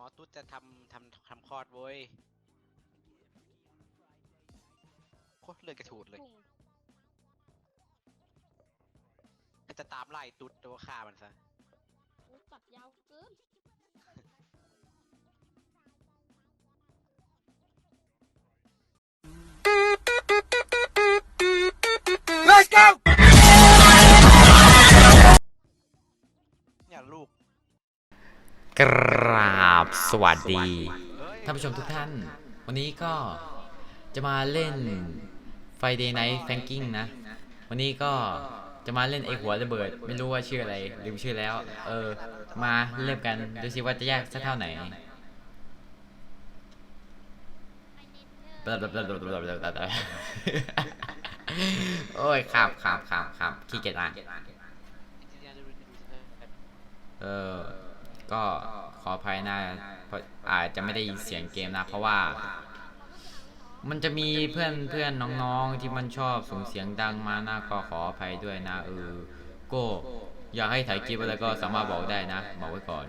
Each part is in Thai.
อตุ๊ดจะทำทำทำคลอดเว้ยโคตรเลือดกระฉูดเลยถุงจะตามไล่ตุ๊ดตัวฆ่ามันซะโอ้ตัดยาวเกินเนี่ กราบสวัสดีเฮ้ยท่านผู้ชมทุกท่าน วันนี้ก็จะมาเล่น Friday Night Franking นะ วันนี้ก็จะมาเล่นไอหัวระเบิด ไม่รู้ว่าชื่ออะไรลืมชื่อแล้ว เออ มาเริ่มกันดูสิว่าจะยากสักเท่าไหนโอ้ยครับครับครับครับขี้เกียจอ่านเออ ก็ขออภัยนะเพราะอาจจะไม่ได้ยินเสียงเกมนะ เพราะว่า มันจะมีเพื่อนเพื่อนน้องๆที่มันชอบส่งเสียงดังมานะก็ขออภัยด้วยนะเออก็อยากให้ถ่ายคลิปอะไรก็สามารถบอกได้นะ บอกไว้ก่อน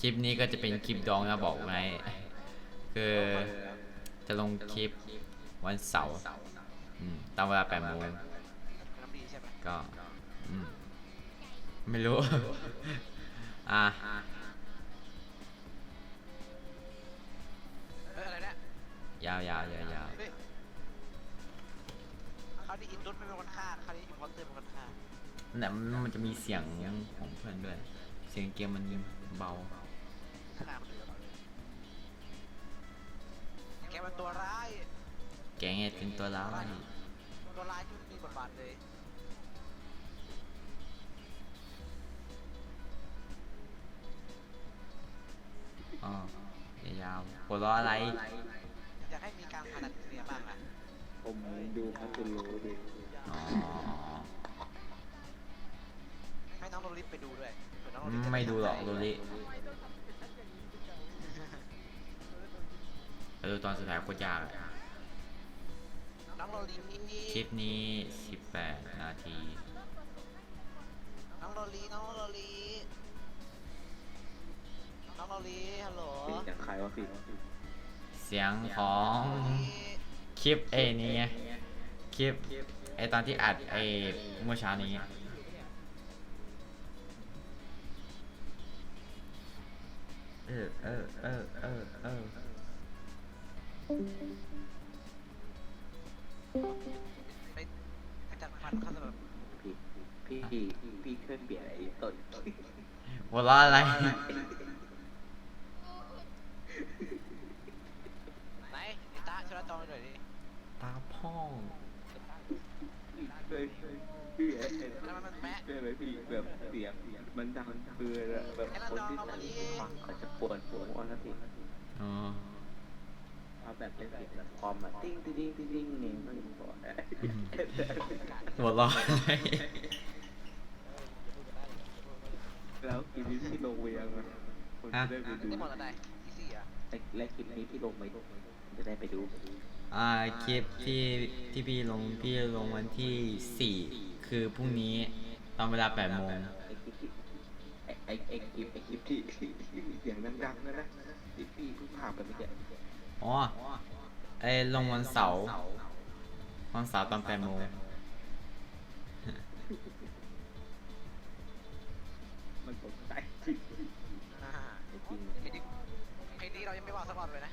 คลิปนี้ก็จะเป็นคลิปดองนะบอกไว้คือจะลงคลิปวันเสาร์ตามเวลา8โมงก็ ไม่รู้ อะเฮ้ยอะไรเนี่ยยาวยาวยาวยาวเฮ้ยเขาวที่อินตุ๊ดไม่เป็นคนฆ่าเขาวที่อินพอสเตอร์เป็นคนฆ่าแต่มันมันจะมีเสียงของเพื่อนด้วย เสียงเกมมันเบาขนาดคนอื่นเราเลยแกมันตัวร้าย แกงไงเป็นตัวร้ายตัวร้ายที่มีบทบาทเลย อ๋อยาวๆหัวเราะอะไร อยากให้มีการพนันเนียบ้างอะผมดูพัทลุดูอ๋อให้น้องโรลิฟไปดูด้วยเผื่อน้องโรลิฟจะไม่ดูหรอกโรลิไปดูตอนสุดท้ายโคตรยากอะน้องโรลิฟคลิปนี้ 18 นาที น้องโรลีน้องโรลีน้ องโรลีฮัลโหลเป็นอย่างใครวะพี่เสียงของคลิปเอนี่ไงคลิปไอตอนที่อัดไอเมื่อเช้านี้เออเออเออเออเออไปไปจัดฟันเขาจะแบบพี่พี่พี่พี่ช่วยเปลี่ยนไอ้ต้นหัวเราะอะไร ไหนไอ้ตาช่วยรับจองไปหน่อยดิ ตาพ่องช่วยพี่ไอ้ไอ้แล้วมันมันแปะช่วยไหมพี่แบบเสียงมันดังเกินอะแบบคนที่ฟังเขาจะปวดหัวนะพี่อ๋อเอาแบบเป็นเสียงแบบคอมอะติ้งติ้งติ้งติ้งติ้งเนี่ยมันปวดอะหัวเราะอะไรแล้วคลิปนี้ที่ลงไปยังอะคนจะได้ไปอะดูได้หมดแล้วได้ที่สี่อะและคลิปนี้ที่ลงไปจะได้ไปดู อ่าคลิปที่ที่พี่ลงพี่ลงวันที่สี่คือพรุ่งนี้ตอนเวลาแปดโมงไอ้คลิปที่ไอ้ไอ้ไอ้คลิปไอ้คลิปที่เสียงดังๆนะนะที่พี่เพิ่งผ่านไปเมื่อกี้อ๋อไอลงวันเสาร์วันเสาร์ตอนแปดโมงมันตกใจจริงอ่าไอ้จริงเพลงนี้เพลงนี้เรายังไม่วางสักรอบเลยนะ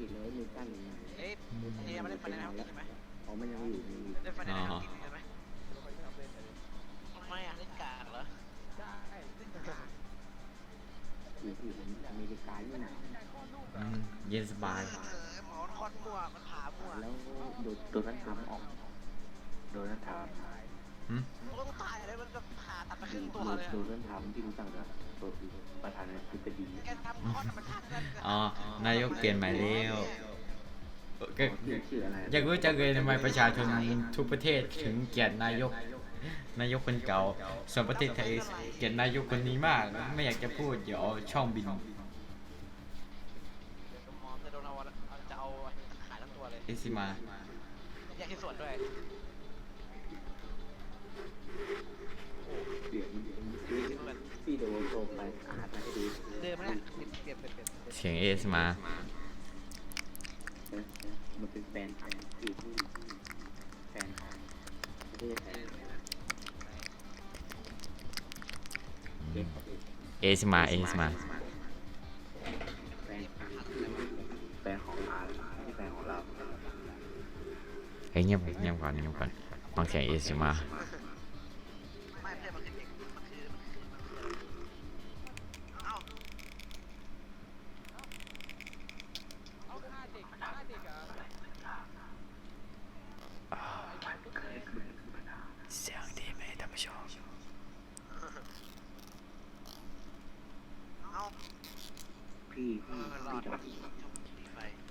พี่เลยมีกั้นเอ๊ะนี่ยังไม่ไฟันในห้องกินใช่ไหมอ๋อมันยังอยู่ยังอยู่ได้ฟันในห้องกินใช่ไหมทำไมอะเล่นกากเหรออยู่ที่อเมริกานี่หนะอืมเย็นสบายหมอนคอนมัวมันผ่ามัวแล้วโดนโดนัลด์ทรัมป์ออกโดนัลด์ทรัมป์หึมันต้องตายเลยมันจะผ่าตัดไปครึ่งตัวเลยโดอะนัลด์ทรัมป์ที่รู้จักนะตัว ประธานาธิบดีแกทำคอนธรรมชาตินั่นอ๋อนายกเปลี่ยนใหม่แล้ว ก็ชื่ออะไรอยากรู้จังเลยทำไมประชาชนทุกประเทศถึงเกลียดนายก นายกคนเก่า ส่วนประเทศไทยเกลียดนายกคนนี้มาก ไม่อยากจะพูดเดี๋ยวเอาช่องบินหมอจะโดนเอาจะเอาขายทั้งตัวเลยเอซิมา แยกที่ส่วนด้วย เสียงเอสมาเออมันเป็นแฟนคลับที่ที่แฟนคลับประเทศไทยเก็บเอสมาเอสมาแฟนแฟนของอาไม่ใช่แฟนของเราเฮ้ยเงียบเงียบก่อนเงียบก่อนฟังเสียงเอสมา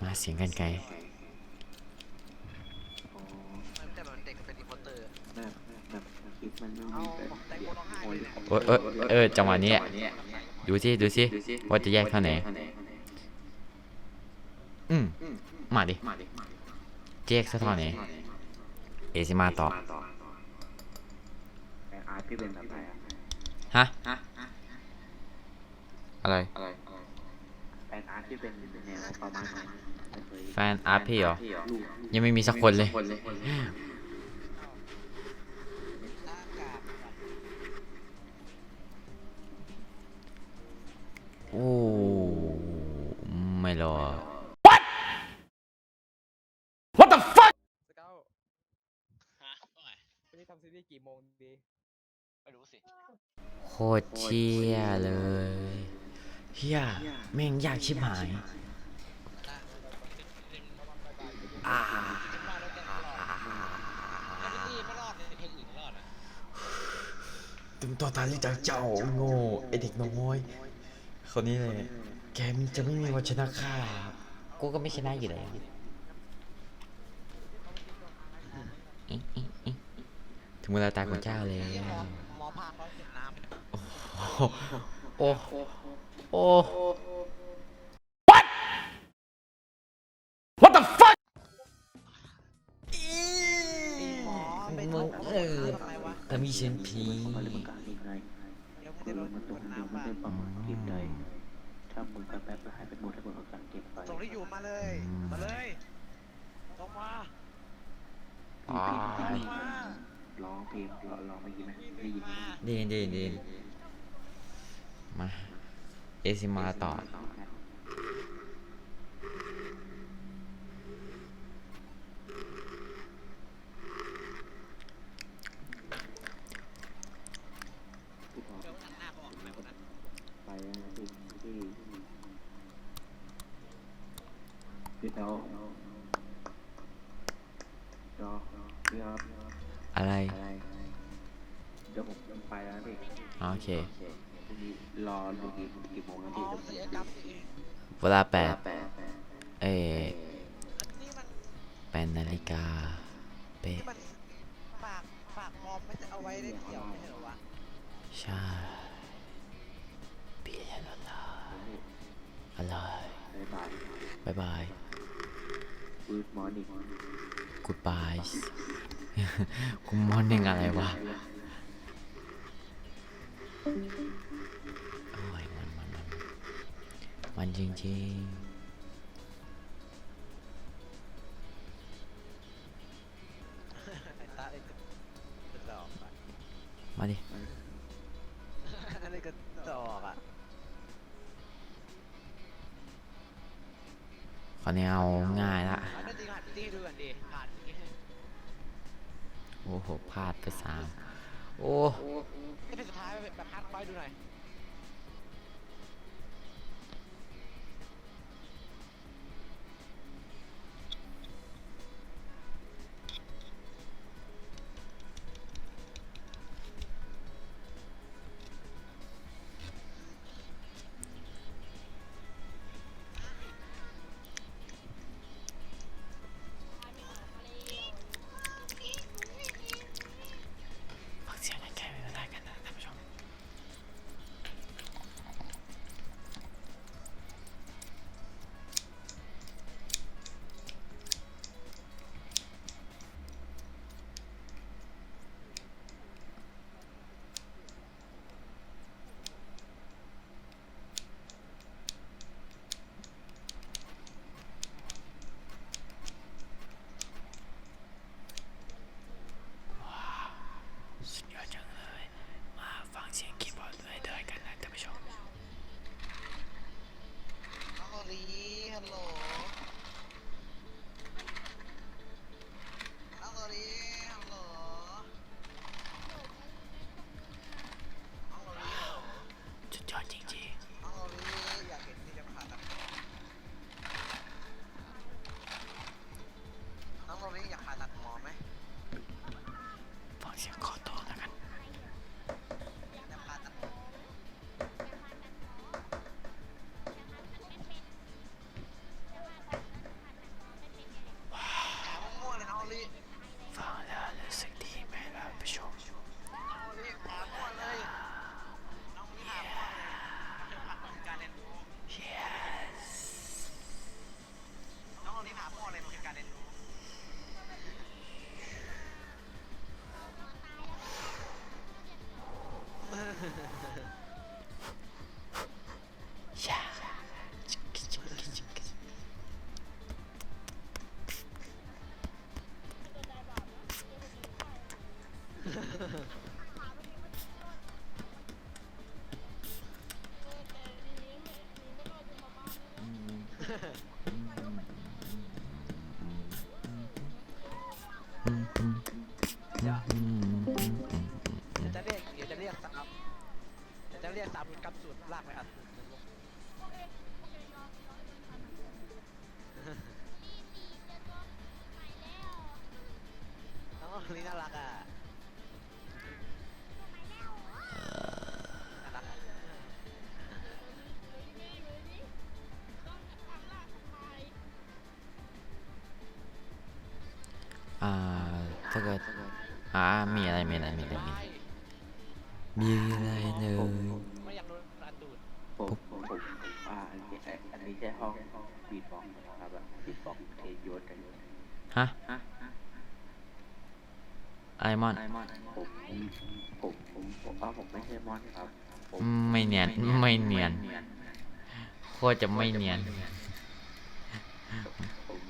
มาเสียงกันไกลอ๋อไม่ใช่มันเด็กเป็นอีโมเตอร์แบบแบบคลิปมันไม่เอามีแบบแตงโมร้องไห้เลยเนี่ยโอ้ยเออเออจังหวะนี้ดูสิดูสิว่าจะแยกเท่าไหนอืมมาดิมาดิแยกสักเท่าไหนเอสมาต่อแต่อาร์ตพี่เป็นแบบไหนอะฮะฮะอะไรอะไรแฟ นอาร์ตที่เป็นแนวประมาณไหนไม่เคยแฟนอาร์ตพี่เหรอลูกยังไม่มีสักคนเลยหน้ากากโอ้ ไม่รอสเกลฮะว่าไงวันนี้ทำซีรีส์กี่โมงดี ไม่รู้สิ โคตรเชี่ยเลย เฮียแม่งยากชิบหายอ่าอ่าจะมาแล้วจะรอดแต่พี่ไม่รอเลยเพลงอื่นรอดอะตึงตัวตายจากเจ้าโง่ไอเด็กน้อยคนนี้เลยแกมันจะไม่มีวันชนะข้ากูก็ไม่ชนะอยู่แล้วถึงเวลาตายของเจ้าแล้วหมอหมอพาเขาเห็นน้ โอ้โอ้หมอไปทุบเออทำไมวะถ้ามีเชนพีเขาเลยประกาศยังไงเดี๋ยวไม่คืได้อลดมันบตรงนมันน้ำไม่บ้างได้ประมาณคลิปใดถ้ามึงแป๊บๆก็หายไปหมดถ้ามึงประกาศเก็บไปส่งที่อยู่มาเลย มาเลยลงมาพี่พี่ลพี่งมาร้องเพลงร้องร้องเมื่อกี้ไหมได้ยินไหมมาดีดีดีมา เอซิมาต่อพี่พอเดี๋ยวหันหน้าเขาออกทำไมคนนั้นไปแล้วนะพี่พี่พี่เต้ารอพี่ครับอะไร อะไรเดี๋ยวผมไปแล้วนะพี่ โอเคพรุ่งนี้ รอดูกี่กี่โมงนะอ๋พี่อเดี๋ยวผมศัลยกรรมอีกเวลาแปดแปดเอ้ยอันนี้มันแปดนาฬิกาเป๊ะนี่มันฝากฝากมอมไม่จะเอาไว้ได้เที่ยวไม่ใช่เหรอวะใช่เบียร์อร่อยอร่อยบ๊ายบายบายบาย Good morning goodbye กูมอนยังอะไรวะ มันจริงไอ้ตาไอ้กระจอกอะๆมาดิอันนี้กระจอกอะขอแนวง่ายละเอ้ง่านจริงโอ้โหพลาดไปสามโอ้เป็นสุดท้ายแบบฮาดคอยดูหน่อยำเดี๋ยวจะเรียกซ้ำกับสูตรลากไปอัดน้องคนนี้น่ารักอะน่ารักอะอ่าถ้าเกิดอ่ามีอะไรมีอะไรมีอะไรมีอะไร มีอะไรเลยไม่อยากโดนอัดตูดผมผมผมอ่าอันนี้อันนี้ใช่ห้องบีทบ็อกนะครับแบบบีทบ็อกเทยศกันฮะฮะไอมอนไอมอนผมผมผมผมว่าผมไม่ใช่มอนครับผมไม่เนียนไม่เนียนโคตรจะไม่เนียนผม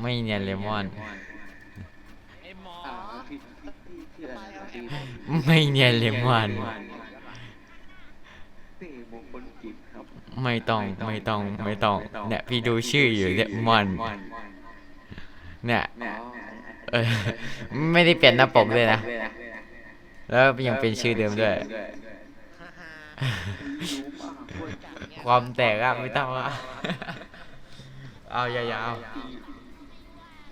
ไม่เนียนเลมอน ไอ้หมอ อ่าพี่พี่พี่ชื่ออะ ไรนะครับพี่ไม่เนียนเลมอนพี่มงคลกิจครับไม่ต้องไม่ต้องไม่ต้องเนี่ยพี่ดูชื่ออยู่เลมอนเนี่ยอ๋อเออไม่ได้เปลี่ยนหน้าปกเลยนะ แล้วยังเป็นชื่อเดิมด้วยรู้ป่ะคนความแตกอะไม่ต้องอะเอายาว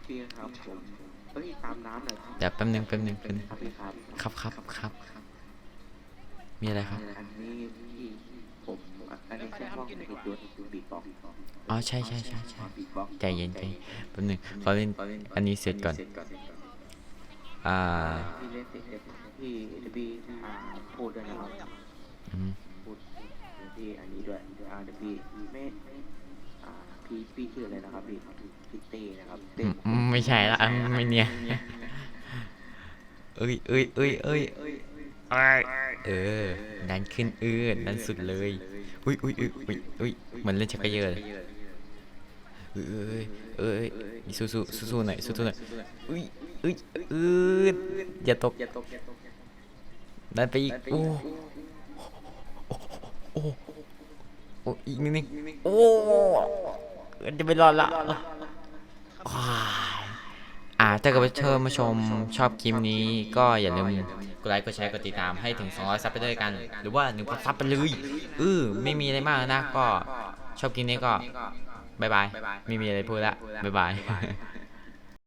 พี่ครับผม เฮ้ยตามน้ำหน่อยครับๆเดี๋ยวแป๊บนึงแป๊บนึงแป๊บนึงครับพี่ครับครับครับครับ มีอะไรครับ อันนี้ที่ผมอันนี้ใช่ห้องบีทบ็อกบีทบ็อกอ๋อใช่ใช่ใช่ใช่บีทบ็อกใจเย็นใจเย็นแป๊บนึงขอเล่นอันนี้เสร็จก่อน อ่าพี่เล่นติดพี่จะพี่อ่าพูดด้วยนะครับอืมพูดพี่อันนี้ด้วยอ่าเดี๋ยวพี่ไม่อ่า พี่พี่ชื่ออะไรนะครับพี่พี่เต้นะครับเต้อืมไม่ใช่ละไม่เนียนเอ้ยเอ้ยเอ้ยเอ้ยเออดันขึ้นเออดันสุดเลยอุ้ยอุ้ยอุ้ยอุ้ยอุ้ยเหมือนเล่นชักกระเยอะเลยเอ้ยเอ้ยเอ้ยสู้สู้สู้สู้หน่อยสู้สู้หน่อยอุ้ยอุ้ยเอออย่าตกอย่าตกอย่าตกดันไปอีกโอ้โอ้โอ้อีกนิดนึงโอ้ จะไปรอดละว้ายอ่าถ้าเกิดว่าเชิญมาชมชอบคลิปนี้ก็อย่าลืมกดไลค์กดแชร์กดติดตามให้ถึง 200 ซับไปด้วยกัน หรือว่า100ซับไปเลยเออไม่มีอะไรมากนะก็ชอบคลิปนี้ก็บายบาย ไม่มีอะไรพูดละบายบาย